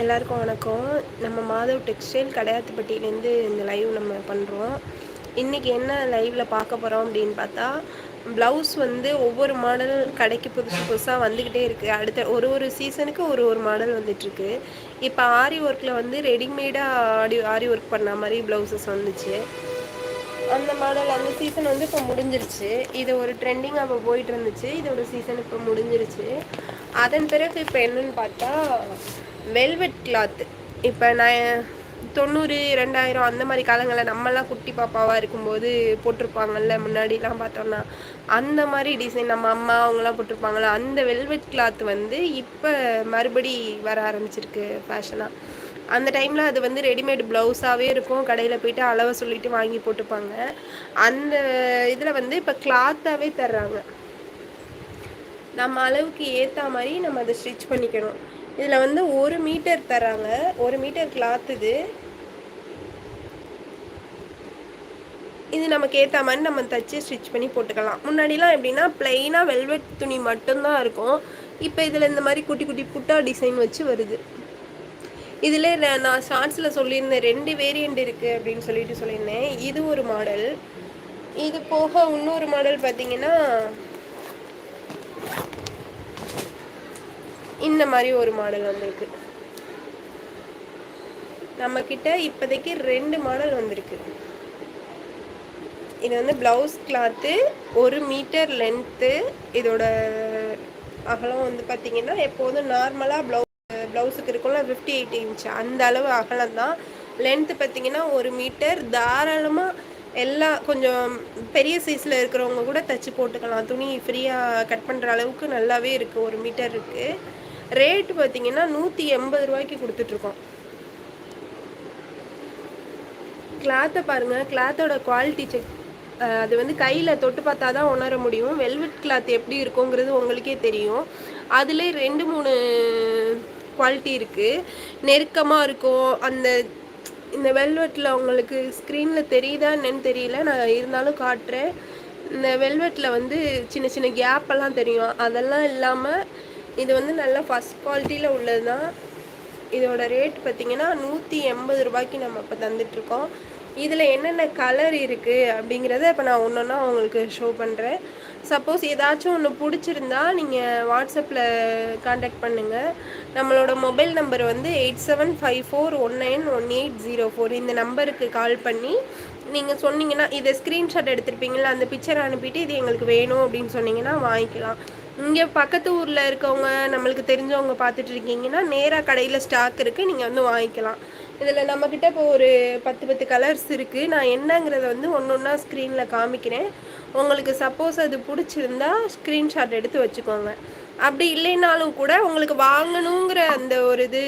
எல்லாருக்கும் வணக்கம். நம்ம மாதவ் டெக்ஸ்டைல் கடையாத்துப்பட்டியிலேருந்து இந்த லைவ் நம்ம பண்ணுறோம் இன்றைக்கி என்ன லைவில் பார்க்க போகிறோம் அப்படின்னு பார்த்தா ப்ளவுஸ் வந்து ஒவ்வொரு மாடல் கடைக்கு புதுசு புதுசாக வந்துக்கிட்டே இருக்குது அடுத்த ஒரு ஒரு சீசனுக்கு ஒரு ஒரு மாடல் வந்துட்டுருக்கு இப்போ ஆரி ஒர்க்கில் வந்து ரெடிமேடாக ஆடி ஆரி ஒர்க் பண்ண மாதிரி ப்ளவுசஸ் வந்துச்சு. அந்த மாடல் அந்த சீசன் வந்து இப்போ முடிஞ்சிருச்சு. இது ஒரு ட்ரெண்டிங் அப்போ போயிட்டு இருந்துச்சு இதோட சீசன் இப்போ முடிஞ்சிருச்சு. அதன் பிறகு இப்போ என்னன்னு பார்த்தா வெல்வெட் கிளாத் இப்போ நான் தொண்ணூறு ரெண்டாயிரம் அந்த மாதிரி காலங்களில் நம்மலாம் குட்டி பாப்பாவாக இருக்கும்போது போட்டிருப்பாங்கல்ல முன்னாடிலாம் பார்த்தோம்னா. அந்த மாதிரி டிசைன் நம்ம அம்மா அவங்களாம் போட்டிருப்பாங்கள்ல அந்த வெல்வெட் கிளாத் வந்து இப்போ மறுபடி வர ஆரம்பிச்சிருக்கு ஃபேஷனாக அந்த டைமில் அது வந்து ரெடிமேட் ப்ளவுஸாகவே இருக்கும். கடையில் போயிட்டு அளவை சொல்லிட்டு வாங்கி போட்டுப்பாங்க. அந்த இதில் வந்து இப்போ கிளாத்தாகவே தர்றாங்க. நம்ம அளவுக்கு ஏற்ற மாதிரி நம்ம அதை ஸ்டிச் பண்ணிக்கணும். இதில் வந்து ஒரு மீட்டர் தராங்க ஒரு மீட்டர் கிளாத் இது. இது நமக்கு ஏற்ற மாதிரி நம்ம தச்சு ஸ்டிச் பண்ணி போட்டுக்கலாம். முன்னாடிலாம் எப்படின்னா பிளெயினாக வெல்வெட் துணி மட்டும்தான் இருக்கும். இப்போ இதில் இந்த மாதிரி குட்டி குட்டி புட்டா டிசைன் வச்சு வருது. இதில் நான் ஷார்ட்ஸில் சொல்லியிருந்தேன் ரெண்டு வேரியண்ட் இருக்குது அப்படின்னு சொல்லிட்டு சொல்லியிருந்தேன். இது ஒரு மாடல் இது போக இன்னொரு மாடல் பார்த்தீங்கன்னா இந்த மாதிரி ஒரு மாடல் வந்திருக்கு. நம்ம கிட்ட இப்போதைக்கு ரெண்டு மாடல் வந்திருக்கு. இது வந்து ப்ளவுஸ் கிளாத்து ஒரு மீட்டர் லென்த்து இதோட அகலம் வந்து பார்த்தீங்கன்னா எப்போதும் நார்மலாக ப்ளவு ப்ளவுஸுக்கு இருக்கும்ல ஃபிஃப்டி எயிட் இன்ச் அந்த அளவு அகலம் தான். லென்த்து பார்த்தீங்கன்னா ஒரு மீட்டர் தாராளமாக எல்லாம் கொஞ்சம் பெரிய சைஸில் இருக்கிறவங்க கூட தைச்சி போட்டுக்கலாம். துணி ஃப்ரீயாக கட் பண்ணுற அளவுக்கு நல்லாவே இருக்குது ஒரு மீட்டர் இருக்குது ரேட்டு பார்த்தீங்கன்னா நூற்றி எண்பது ரூபாய்க்கு கொடுத்துட்ருக்கோம் கிளாத்தை பாருங்கள் கிளாத்தோட குவாலிட்டி செக் அது வந்து கையில் தொட்டு பார்த்தா தான் உணர முடியும். வெல்வெட் கிளாத் எப்படி இருக்குங்கிறது உங்களுக்கே தெரியும். அதிலே ரெண்டு மூணு குவாலிட்டி இருக்குது நெருக்கமாக இருக்கும். அந்த இந்த வெல்வெட்டில் உங்களுக்கு ஸ்க்ரீனில் தெரியுதா என்னன்னு தெரியல. நான் இருந்தாலும் காட்டுறேன். இந்த வெல்வெட்டில் வந்து சின்ன சின்ன கேப்பெல்லாம் தெரியும். அதெல்லாம் இல்லாமல் இது வந்து நல்லா ஃபஸ்ட் குவாலிட்டியில் உள்ளது தான் இதோட ரேட் பார்த்திங்கன்னா நூற்றி எண்பது ரூபாய்க்கு நம்ம இப்போ தந்துட்டுருக்கோம் இதில் என்னென்ன கலர் இருக்குது அப்படிங்கிறத இப்போ நான் ஒன்று ஒன்றா உங்களுக்கு ஷோ பண்ணுறேன் சப்போஸ் ஏதாச்சும் ஒன்று பிடிச்சிருந்தா நீங்கள் வாட்ஸ்அப்பில் காண்டாக்ட் பண்ணுங்கள் நம்மளோட மொபைல் நம்பர் வந்து eight seven five four one nine one eight zero four இந்த நம்பருக்கு கால் பண்ணி நீங்கள் சொன்னீங்கன்னா இதை ஸ்க்ரீன்ஷாட் எடுத்திருப்பீங்களா அந்த பிக்சர் அனுப்பிட்டு இது எங்களுக்கு வேணும் அப்படின்னு சொன்னீங்கன்னா வாங்கிக்கலாம். இங்கே பக்கத்து ஊரில் இருக்கவங்க நம்மளுக்கு தெரிஞ்சவங்க பார்த்துட்டு இருக்கீங்கன்னா நேராக கடையில் ஸ்டாக் இருக்குது நீங்கள் வந்து வாங்கிக்கலாம். இதில் நம்மக்கிட்ட இப்போ ஒரு பத்து பத்து கலர்ஸ் இருக்குது நான் என்னங்கிறத வந்து ஒன்று ஒன்றா ஸ்க்ரீனில் காமிக்கிறேன். உங்களுக்கு சப்போஸ் அது பிடிச்சிருந்தா ஸ்க்ரீன்ஷாட் எடுத்து வச்சுக்கோங்க. அப்படி இல்லைனாலும் கூட உங்களுக்கு வாங்கணுங்கிற அந்த ஒரு இது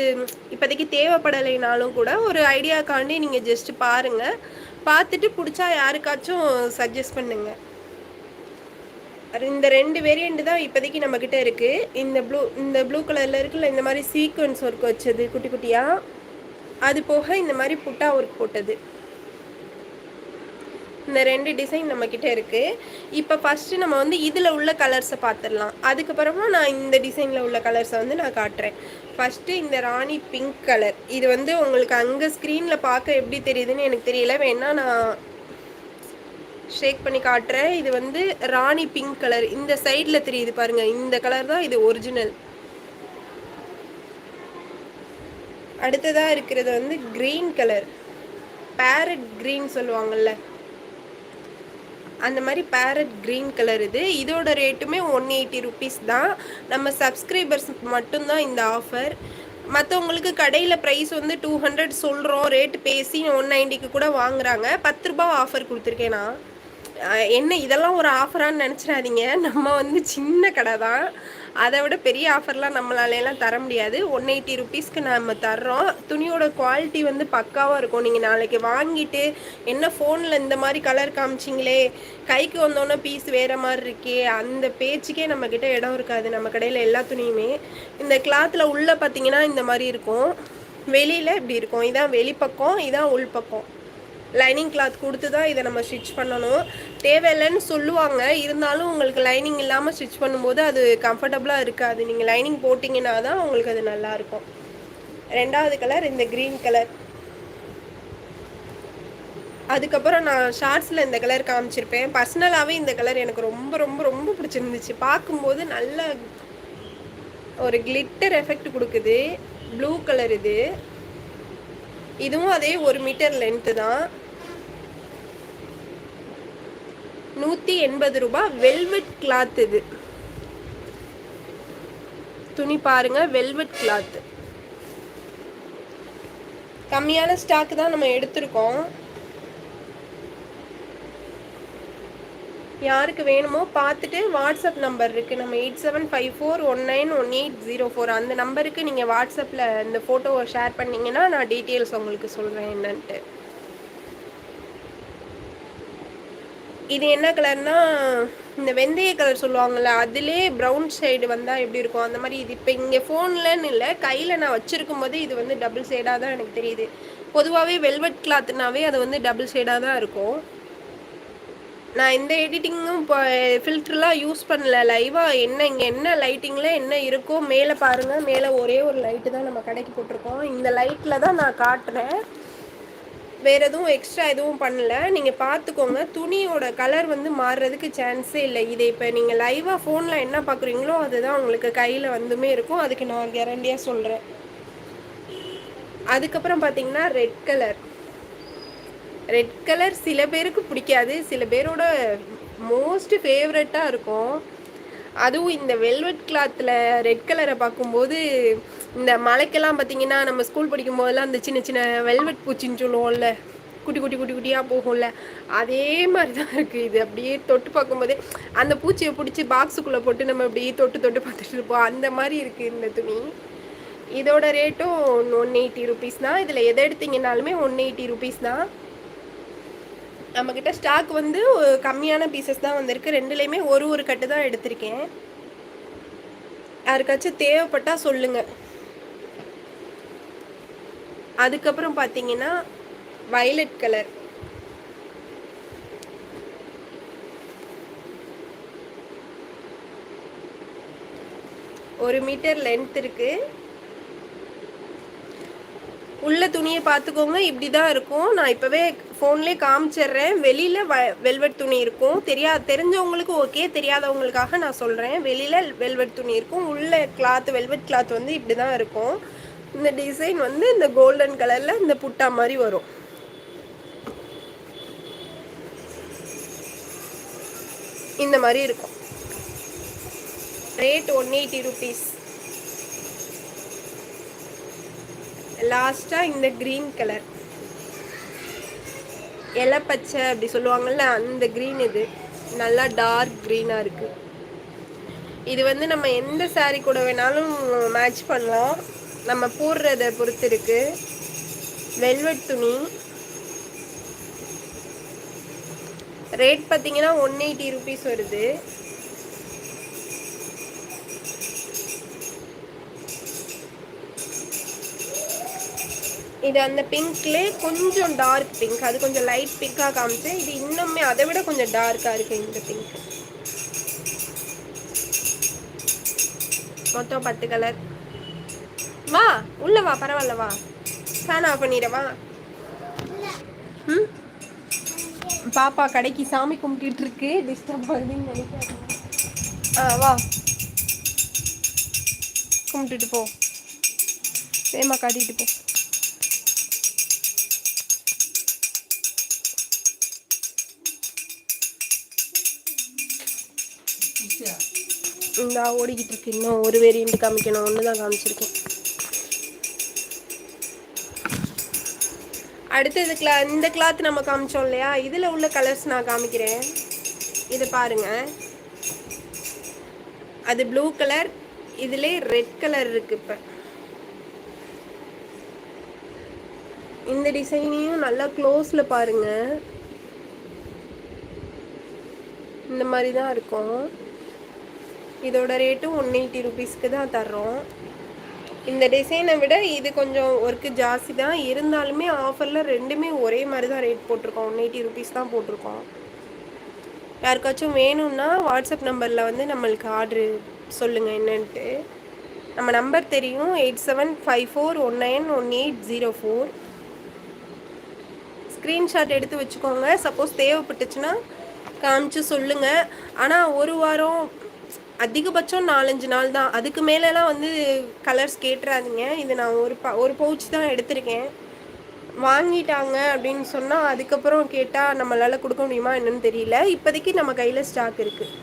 இப்போதைக்கு தேவைப்படலைனாலும் கூட ஒரு ஐடியாக்காண்டி நீங்கள் ஜஸ்ட் பாருங்கள் பார்த்துட்டு பிடிச்சா யாருக்காச்சும் சஜஸ்ட் பண்ணுங்கள் இந்த ரெண்டு வேரியண்ட் தான் இப்போதைக்கு நம்மக்கிட்ட இருக்குது இந்த ப்ளூ இந்த ப்ளூ கலரில் இருக்குல்ல இந்த மாதிரி சீக்வன்ஸ் ஒர்க் வச்சது குட்டி குட்டியாக அது போக இந்த மாதிரி புட்டா ஒர்க் போட்டது. இந்த ரெண்டு டிசைன் நம்மக்கிட்ட இருக்குது இப்போ ஃபஸ்ட்டு நம்ம வந்து இதில் உள்ள கலர்ஸை பார்த்துடலாம் அதுக்கப்புறமா நான் இந்த டிசைனில் உள்ள கலர்ஸை வந்து நான் காட்டுறேன். ஃபஸ்ட்டு இந்த ராணி பிங்க் கலர் இது வந்து உங்களுக்கு அங்கே ஸ்க்ரீனில் பார்க்க எப்படி தெரியுதுன்னு எனக்கு தெரியல. வேணா நான் ஷேக் பண்ணி காட்டுறேன். இது வந்து ராணி பிங்க் கலர் இந்த சைடில் தெரியுது பாருங்கள் இந்த கலர் தான் இது ஒரிஜினல் அடுத்ததாக இருக்கிறது வந்து க்ரீன் கலர் பேரட் க்ரீன் சொல்லுவாங்கள்ல அந்த மாதிரி பேரட் க்ரீன் கலர் இது. இதோட ரேட்டுமே ஒன் எயிட்டி ருபீஸ் தான். நம்ம சப்ஸ்கிரைபர்ஸ் மட்டும்தான் இந்த ஆஃபர் மற்றவங்களுக்கு கடையில் ப்ரைஸ் வந்து டூ ஹண்ட்ரட் சொல்கிறோம் ரேட் பேசி ஒன் நைன்ட்டிக்கு கூட வாங்குறாங்க. பத்து ரூபா ஆஃபர் கொடுத்துருக்கேன் நான். என்ன இதெல்லாம் ஒரு ஆஃபரான்னு நினச்சிடாதீங்க. நம்ம வந்து சின்ன கடை தான். அதை விட பெரிய ஆஃபர்லாம் நம்மளாலேலாம் தர முடியாது. ஒன் எயிட்டி ருபீஸ்க்கு நம்ம தர்றோம். துணியோட குவாலிட்டி வந்து பக்காவாக இருக்கும். நீங்கள் நாளைக்கு வாங்கிட்டு என்ன ஃபோனில் இந்த மாதிரி கலர் காமிச்சிங்களே கைக்கு வந்தோன்னே பீஸ் வேறு மாதிரி இருக்கே அந்த பேச்சுக்கே நம்மக்கிட்ட இடம் இருக்காது. நம்ம கடையில் எல்லா துணியுமே இந்த கிளாத்தில் உள்ளே பார்த்தீங்கன்னா இந்த மாதிரி இருக்கும். வெளியில் இப்படி இருக்கும். இதான் வெளிப்பக்கம் இதான் உள்பக்கம். லைனிங் கிளாத் கொடுத்து தான் இதை நம்ம ஸ்டிச் பண்ணணும். தேவையில்லைன்னு சொல்லுவாங்க. இருந்தாலும் உங்களுக்கு லைனிங் இல்லாமல் ஸ்டிச் பண்ணும்போது அது கம்ஃபர்டபுளாக இருக்காது. நீங்கள் லைனிங் போட்டிங்கன்னா தான் உங்களுக்கு அது நல்லாயிருக்கும். ரெண்டாவது கலர் இந்த க்ரீன் கலர். அதுக்கப்புறம் நான் ஷார்ட்ஸில் இந்த கலர் காமிச்சிருப்பேன். பர்சனலாகவே இந்த கலர் எனக்கு ரொம்ப ரொம்ப ரொம்ப பிடிச்சிருந்துச்சு. பார்க்கும்போது நல்ல ஒரு கிளிட்டர் எஃபெக்ட் கொடுக்குது. ப்ளூ கலர் இது. இதுவும் அதே ஒரு மீட்டர் லென்த்து தான். நூற்றி எண்பது ரூபாய் வெல்வெட் கிளாத் இது. துணி பாருங்க வெல்வெட் கிளாத் கம்மியான ஸ்டாக் தான் நம்ம எடுத்திருக்கோம். யாருக்கு வேணுமோ பார்த்துட்டு வாட்ஸ்அப் நம்பர் இருக்குது நம்ம eight seven five four one nine one eight zero four அந்த நம்பருக்கு நீங்கள் வாட்ஸ்அப்பில் இந்த ஃபோட்டோவை ஷேர் பண்ணிங்கன்னா நான் டீட்டெயில்ஸ் உங்களுக்கு சொல்கிறேன் என்னன்ட்டு. இது என்ன கலர்னா இந்த வெந்தய கலர் சொல்லுவாங்கள்ல அதிலே ப்ரௌன் ஷேடு வந்தால் எப்படி இருக்கும்? அந்த மாதிரி இது. இப்போ இங்கே ஃபோன்லன்னு இல்லை கையில் நான் வச்சுருக்கும் போது இது வந்து டபுள் ஷேடாக தான் எனக்கு தெரியுது. பொதுவாகவே வெல்வெட் கிளாத்னாவே அது வந்து டபுள் ஷேடாக தான் இருக்கும். நான் இந்த எடிட்டிங்கும் இப்போ ஃபில்ட்ருலாம் யூஸ் பண்ணல. லைவாக என்ன இங்கே என்ன லைட்டிங்கில் என்ன இருக்கோ மேலே பாருங்கள் மேலே ஒரே ஒரு லைட்டு தான் நம்ம கடைக்கு போட்டிருக்கோம். இந்த லைட்டில் தான் நான் காட்டுறேன். வேறு எதுவும் எக்ஸ்ட்ரா எதுவும் பண்ணல. நீங்கள் பார்த்துக்கோங்க துணியோட கலர் வந்து மாறுறதுக்கு சான்ஸே இல்லை. இதை இப்போ நீங்கள் லைவாக ஃபோனில் என்ன பார்க்குறீங்களோ அதுதான் உங்களுக்கு கையில் வந்துமே இருக்கும். அதுக்கு நான் கேரண்டியாக சொல்கிறேன் அதுக்கப்புறம் பார்த்தீங்கன்னா ரெட் கலர் ரெட் கலர் சில பேருக்கு பிடிக்காது. சில பேரோட மோஸ்ட் ஃபேவரட்டாக இருக்கும். அதுவும் இந்த வெல்வெட் கிளாத்தில் ரெட் கலரை பார்க்கும்போது இந்த மலைக்கெல்லாம் பார்த்தீங்கன்னா நம்ம ஸ்கூல் படிக்கும் போதெல்லாம் அந்த சின்ன சின்ன வெல்வெட் பூச்சின்னு சொல்லுவோம்ல குட்டி குட்டி குட்டி குட்டியாக போகும்ல அதே மாதிரி தான் இருக்குது இது அப்படியே தொட்டு பார்க்கும்போதே அந்த பூச்சியை பிடிச்சி பாக்ஸுக்குள்ளே போட்டு நம்ம அப்படியே தொட்டு தொட்டு பார்த்துட்டு இருப்போம். அந்த மாதிரி இருக்குது இந்த துணி. இதோட ரேட்டும் ஒன் எயிட்டி ருபீஸ் தான். இதில் எதை எடுத்தீங்கன்னாலுமே ஒன் எயிட்டி ருபீஸ் தான். நம்மக்கிட்ட ஸ்டாக் வந்து கம்மியான பீசஸ் தான் வந்திருக்கு. ரெண்டுலேயுமே ஒரு ஒரு கட்டு தான் எடுத்திருக்கேன். யாருக்காச்சும் தேவைப்பட்டால் சொல்லுங்கள் அதுக்கப்புறம் பார்த்தீங்கன்னா வயலட் கலர் ஒரு மீட்டர் லென்த் இருக்குது உள்ள துணியை பார்த்துக்கோங்க இப்படி தான் இருக்கும். நான் இப்போவே ஃபோன்லேயே காமிச்சிடுறேன். வெளியில் வ வெல்வெட் துணி இருக்கும். தெரியா தெரிஞ்சவங்களுக்கு ஓகே தெரியாதவங்களுக்காக நான் சொல்கிறேன் வெளியில் வெல்வெட் துணி இருக்கும். உள்ள கிளாத் வெல்வெட் கிளாத் வந்து இப்படி தான் இருக்கும். இந்த டிசைன் வந்து இந்த கோல்டன் கலரில் இந்த புட்டா மாதிரி வரும். இந்த மாதிரி இருக்கும். ரேட் ஒன் எயிட்டி ருபீஸ் லாஸ்ட்டாக இந்த க்ரீன் கலர் இலப்பச்சை அப்படி சொல்லுவாங்கள்ல அந்த க்ரீன் இது. நல்லா டார்க் க்ரீனாக இருக்குது இது வந்து நம்ம எந்த சாரீ கூட வேணாலும் மேட்ச் பண்ணலாம். நம்ம போடுறத பொறுத்து இருக்கு. வெல்வெட் துணி. ரேட் பார்த்தீங்கன்னா ஒன் எயிட்டி ருபீஸ் வருது. இது அந்த பிங்க்லே கொஞ்சம் டார்க் பிங்க் அது கொஞ்சம் லைட் பிங்காக காமிச்சு இது இன்னுமே அதை விட கொஞ்சம் டார்க்காக இருக்குது இந்த பிங்க் மொத்தம் பத்து கலர் வா உள்ள வா பரவாயில்ல வா. ஃபேன் ஆஃப் பண்ணிடவா ம்? பாப்பா கடைக்கு சாமி கும்பிட்டு இருக்கு. டிஸ்டர்ப் பண்ணுதுன்னு நினைக்கிறேன் ஆ வா. கும்பிட்டுட்டு போ. சேமா காட்டிட்டு போ. இந்த ஓடிக்கிட்டு இருக்கு இன்னும் ஒரு வேரியண்ட் காமிக்கணும். ஒன்று தான் காமிச்சிருக்கேன் அடுத்தது கிளா இந்த கிளாத் நம்ம காமிச்சோம் இல்லையா? இதில் உள்ள கலர்ஸ் நான் காமிக்கிறேன். இதை பாருங்க. அது ப்ளூ கலர் இதில் ரெட் கலர் இருக்கு இப்போ. இந்த டிசைனையும் நல்லா க்ளோஸில் பாருங்க. இந்த மாதிரி தான் இருக்கும். இதோட ரேட்டும் ஒன் எயிட்டி ருபீஸ்க்கு தான் தர்றோம். இந்த டிசைனை விட இது கொஞ்சம் ஒர்க்கு ஜாஸ்தி தான். இருந்தாலுமே ஆஃபரில் ரெண்டுமே ஒரே மாதிரி தான் ரேட் போட்டிருக்கோம். ஒன் எயிட்டி ருபீஸ் தான் போட்டிருக்கோம். யாருக்காச்சும் வேணும்னா வாட்ஸ்அப் நம்பரில் வந்து நம்மளுக்கு ஆர்டரு சொல்லுங்கள் என்னன்ட்டு. நம்ம நம்பர் தெரியும். Eight seven five four one nine one eight zero four screenshot எடுத்து வச்சுக்கோங்க. சப்போஸ் தேவைப்பட்டுச்சுன்னா காமிச்சு சொல்லுங்கள் ஆனால் ஒரு வாரம் அதிகபட்சம் நாலஞ்சு நாள் தான். அதுக்கு மேலெலாம் வந்து கலர்ஸ் கேட்டுறாதீங்க இது நான் ஒரு ப ஒரு பவுச் தான் எடுத்திருக்கேன். வாங்கிட்டாங்க அப்படின்னு சொன்னால் அதுக்கப்புறம் கேட்டால் நம்மளால் கொடுக்க முடியுமா என்னன்னு தெரியல. இப்போதைக்கு நம்ம கையில் ஸ்டாக் இருக்குது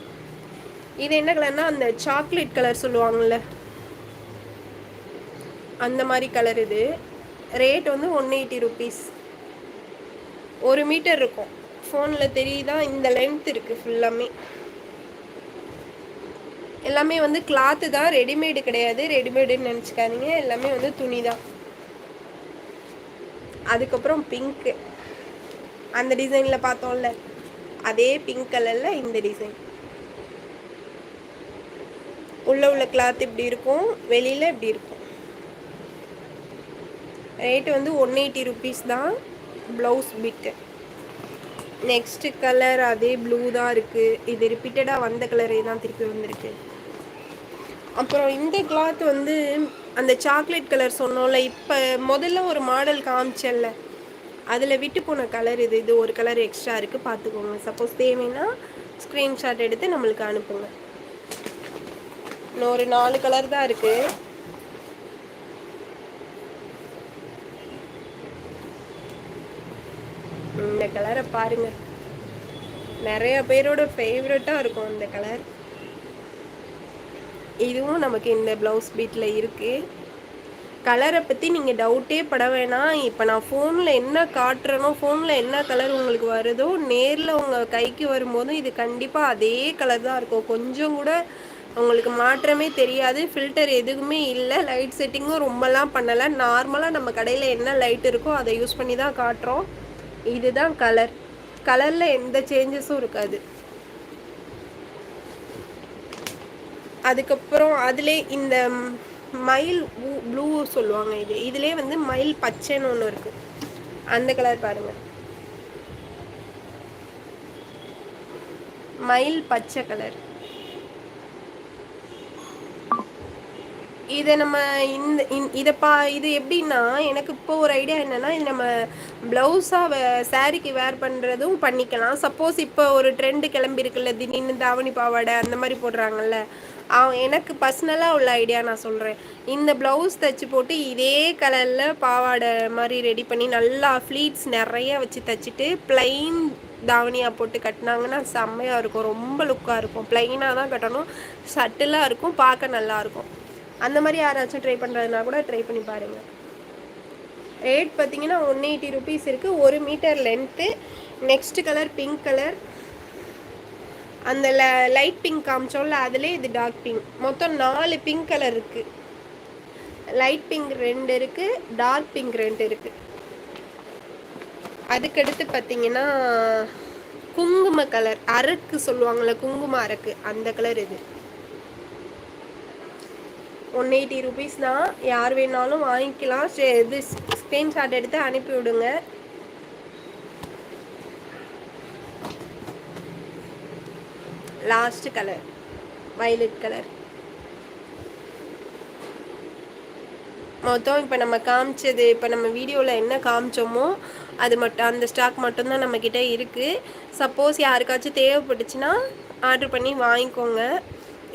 இது என்ன கலர்னா அந்த சாக்லேட் கலர் சொல்லுவாங்கள்ல அந்த மாதிரி கலர் இது. ரேட் வந்து ஒன் எயிட்டி ருபீஸ் ஒரு மீட்டர் இருக்கும். ஃபோனில் தெரியுதா? இந்த லென்த் இருக்குது ஃபுல்லாமே எல்லாமே வந்து கிளாத்து தான் ரெடிமேடு கிடையாது. ரெடிமேடுன்னு நினச்சிக்காதீங்க. எல்லாமே வந்து துணி தான். அதுக்கப்புறம் பிங்க்கு அந்த டிசைனில் பார்த்தோம்ல அதே பிங்க் கலரில் இந்த டிசைன் உள்ள உள்ள கிளாத் இப்படி இருக்கும் வெளியில் இப்படி இருக்கும். ரேட்டு வந்து ஒன் எயிட்டி ருபீஸ் தான். ப்ளவுஸ் பிட்டு நெக்ஸ்ட் கலர் அதே ப்ளூ தான் இருக்குது இது ரிப்பீட்டடாக வந்த கலரே தான் திருப்பி வந்திருக்கு. அப்புறம் இந்த கிளாத் வந்து அந்த சாக்லேட் கலர் சொன்னோம்ல இப்போ முதல்ல ஒரு மாடல் காமிச்சல்ல அதில் விட்டு போன கலர் இது இது ஒரு கலர் எக்ஸ்ட்ரா இருக்குது பார்த்துக்கோங்க சப்போஸ் தேவைன்னா ஸ்க்ரீன்ஷாட் எடுத்து நம்மளுக்கு அனுப்புங்க. இன்னும் ஒரு நாலு கலர் தான் இருக்குது இந்த கலரை பாருங்க. நிறைய பேரோட ஃபேவரட்டாக இருக்கும் இந்த கலர் இதுவும் நமக்கு இந்த ப்ளவுஸ் பீட்டில் இருக்குது கலரை பற்றி நீங்கள் டவுட்டே பட வேணாம். இப்போ நான் ஃபோனில் என்ன காட்டுறனோ ஃபோனில் என்ன கலர் உங்களுக்கு வருதோ நேரில் உங்கள் கைக்கு வரும்போதும் இது கண்டிப்பாக அதே கலர் தான் இருக்கும். கொஞ்சம் கூட உங்களுக்கு மாற்றமே தெரியாது. ஃபில்டர் எதுவுமே இல்லை. லைட் செட்டிங்கும் ரொம்பலாம் பண்ணலை. நார்மலாக நம்ம கடையில் என்ன லைட் இருக்கோ அதை யூஸ் பண்ணி தான் காட்டுறோம். இதுதான் கலர் கலரில் எந்த சேஞ்சஸும் இருக்காது. அதுக்கப்புறம் அதிலே இந்த மயில் ப்ளூ சொல்லுவாங்க இது. இதுலேயே வந்து மயில் பச்சைன்னு ஒன்று இருக்குது அந்த கலர் பாருங்கள் மயில் பச்சை கலர் இதை நம்ம இந்த இதை பா இது எப்படின்னா எனக்கு இப்போ ஒரு ஐடியா என்னென்னா இது நம்ம ப்ளவுஸாக சாரீக்கு வேர் பண்ணுறதும் பண்ணிக்கலாம். சப்போஸ் இப்போ ஒரு ட்ரெண்டு கிளம்பிருக்குல்ல திடீர்னு தாவணி பாவாடை அந்த மாதிரி போடுறாங்கல்ல. எனக்கு பர்சனலாக உள்ள ஐடியா நான் சொல்கிறேன் இந்த ப்ளவுஸ் தைச்சி போட்டு இதே கலரில் பாவாடை மாதிரி ரெடி பண்ணி நல்லா ஃப்ளீட்ஸ் நிறைய வச்சு தைச்சிட்டு ப்ளைன் தாவணியாக போட்டு கட்டினாங்கன்னா செம்மையாக இருக்கும். ரொம்ப லுக்காக இருக்கும். ப்ளைனாக தான் கட்டணும். சட்டிலாக இருக்கும். பார்க்க நல்லாயிருக்கும் அந்த மாதிரி யாராச்சும் ட்ரை பண்ணுறதுனா கூட ட்ரை பண்ணி பாருங்கள் ரேட் பார்த்தீங்கன்னா ஒன் எயிட்டி ருபீஸ் இருக்குது ஒரு metre length next colour pink colour அந்த ல லைட் பிங்க் காமிச்சோம்ல அதிலே இது டார்க் பிங்க் மொத்தம் நாலு பிங்க் கலர் இருக்குது லைட் பிங்க் ரெண்டு இருக்குது டார்க் பிங்க் ரெண்டு இருக்குது அதுக்கடுத்து பார்த்தீங்கன்னா குங்கும கலர் அரக்கு சொல்லுவாங்கள்ல குங்கும அரக்கு அந்த கலர் இது. ஒன் எயிட்டி ருபீஸ் தான் யார் வேணாலும் வாங்கிக்கலாம். இது ஸ்க்ரீன்ஷாட் எடுத்து அனுப்பி விடுங்க. லாஸ்ட் கலர் வயலட் கலர் மொத்தம் இப்போ நம்ம காமிச்சது இப்போ நம்ம வீடியோவில் என்ன காமிச்சோமோ அது மட்டும் அந்த ஸ்டாக் மட்டும்தான் நம்மக்கிட்ட இருக்குது சப்போஸ் யாருக்காச்சும் தேவைப்பட்டுச்சுன்னா ஆர்டர் பண்ணி வாங்கிக்கோங்க.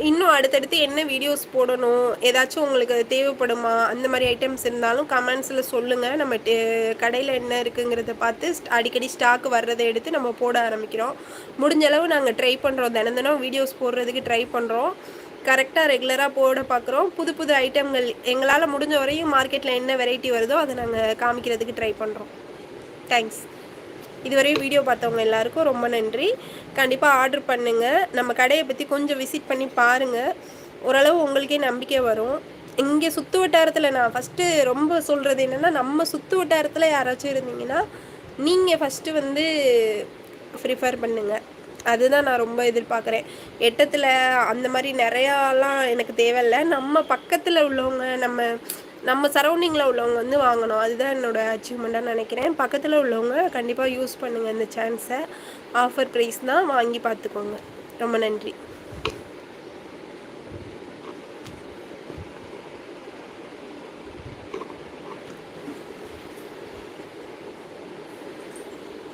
இன்னும் அடுத்தடுத்து என்ன வீடியோஸ் போடணும்? ஏதாச்சும் உங்களுக்கு தேவைப்படுமா? அந்த மாதிரி ஐட்டம்ஸ் இருந்தாலும் கமெண்ட்ஸில் சொல்லுங்கள் நம்ம கடையில் என்ன இருக்குங்கிறத பார்த்து அடிக்கடி ஸ்டாக் வர்றதை எடுத்து நம்ம போட ஆரம்பிக்கிறோம். முடிஞ்சளவு நாங்கள் ட்ரை பண்ணுறோம் தினம் தினம் வீடியோஸ் போடுறதுக்கு ட்ரை பண்ணுறோம் கரெக்டாக ரெகுலராக போட பார்க்குறோம். புது புது ஐட்டங்கள் எங்களால் முடிஞ்ச வரையும் மார்க்கெட்டில் என்ன வெரைட்டி வருதோ அதை நாங்கள் காமிக்கிறதுக்கு ட்ரை பண்ணுறோம் தேங்க்ஸ் இதுவரையும் வீடியோ பார்த்தவங்க எல்லாருக்கும் ரொம்ப நன்றி. கண்டிப்பாக ஆர்டர் பண்ணுங்கள் நம்ம கடையை பற்றி கொஞ்சம் விசிட் பண்ணி பாருங்கள் ஓரளவு உங்களுக்கே நம்பிக்கை வரும். இங்கே சுற்று வட்டாரத்தில் நான் ஃபஸ்ட்டு ரொம்ப சொல்கிறது என்னென்னா நம்ம சுற்று வட்டாரத்தில் யாராச்சும் இருந்தீங்கன்னா நீங்கள் ஃபஸ்ட்டு வந்து ப்ரிஃபர் பண்ணுங்கள் அதுதான் நான் ரொம்ப எதிர்பார்க்குறேன். எட்டத்தில் அந்த மாதிரி நிறையாலாம் எனக்கு தேவையில்லை. நம்ம பக்கத்தில் உள்ளவங்க நம்ம நம்ம சரௌண்டிங்கில் உள்ளவங்க வந்து வாங்கணும். அதுதான் என்னோடய அச்சீவ்மெண்ட்டாக நினைக்கிறேன். பக்கத்தில் உள்ளவங்க கண்டிப்பாக யூஸ் பண்ணுங்கள் இந்த சான்ஸை ஆஃபர் ப்ரைஸ் தான் வாங்கி பார்த்துக்கோங்க. ரொம்ப நன்றி.